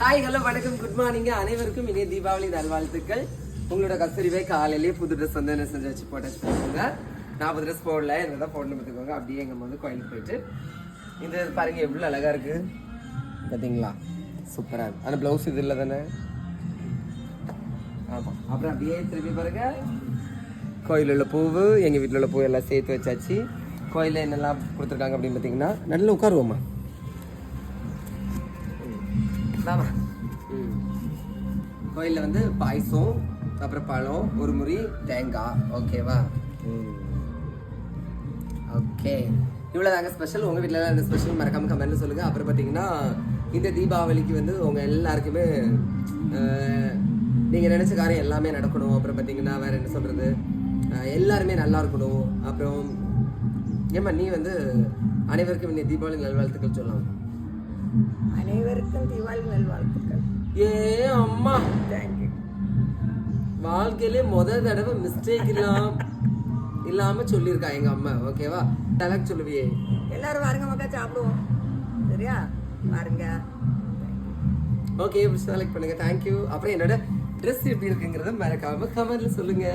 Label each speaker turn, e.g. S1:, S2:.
S1: Hi hello வணக்கம். Good morning அனைவருக்கும் இனிய தீபாவளி நல்வாழ்த்துக்கள். உங்களோட கஸ்தூரிவே காலையிலேயே புது ட்ரெஸ் வந்து என்ன செஞ்சு வச்சு போட்டு வச்சுருக்கோங்க நாற்பது ட்ரெஸ் போடல என்ன தான் போடணும் பார்த்துக்கோங்க. அப்படியே எங்கள் வந்து கோயிலுக்கு போயிட்டு இந்த இது பாருங்க எவ்வளோ அழகாக இருக்கு. பார்த்தீங்களா சூப்பராக இருக்குது ஆனால் ப்ளவுஸ் இது இல்லை தானே? ஆமாம் அப்புறம் அப்படியே திரும்பி பாருங்க. கோயிலில் உள்ள பூவு எங்கள் வீட்டில் உள்ள பூ எல்லாம் சேர்த்து வச்சாச்சு. கோயிலில் என்னெல்லாம் கொடுத்துருக்காங்க அப்படின்னு பார்த்தீங்கன்னா நல்லா உட்காருவோம்மா. ம். கோயிலில் வந்து பாயசம் அப்புறம் பழம் ஒரு முறி தேங்காய். ஓகேவா ஓகே இவ்வளோ தாங்க ஸ்பெஷல் உங்கள் வீட்டில் என்ன ஸ்பெஷல் மறக்காம கமெண்ட்ல சொல்லுங்கள் அப்புறம் பார்த்தீங்கன்னா இந்த தீபாவளிக்கு வந்து உங்கள் எல்லாருக்குமே நீங்கள் நினச்ச காரியம் எல்லாமே நடக்கணும். அப்புறம் பார்த்தீங்கன்னா வேற என்ன சொல்கிறது எல்லாருமே நல்லா இருக்கணும். அப்புறம் ஏம்மா நீ வந்து அனைவருக்கும் இந்த தீபாவளி நல்வாழ்த்துக்கள் சொல்லலாம்.
S2: அனைவருக்கும் தீபாவளி நல்வாழ்த்துக்கள்
S1: ஏ அம்மா.
S2: தேங்க்யூ
S1: வாழ்க்கையிலே முத தடவை மிஸ்டேக் இல்லாம இல்லாம சொல்லியிருக்கா எங்க அம்மா. ஓகேவா டலக் சொல்லுவியே.
S2: எல்லாரும் வாருங்க மக்கா சாப்பிடுவோம். சரியா? பாருங்க
S1: ஓகே செலக்ட் பண்ணுங்க. தேங்க்யூ அப்புறம் என்னோட ட்ரெஸ் எப்படி இருக்குங்கிறத மறக்காம கமெண்ட்ல சொல்லுங்க.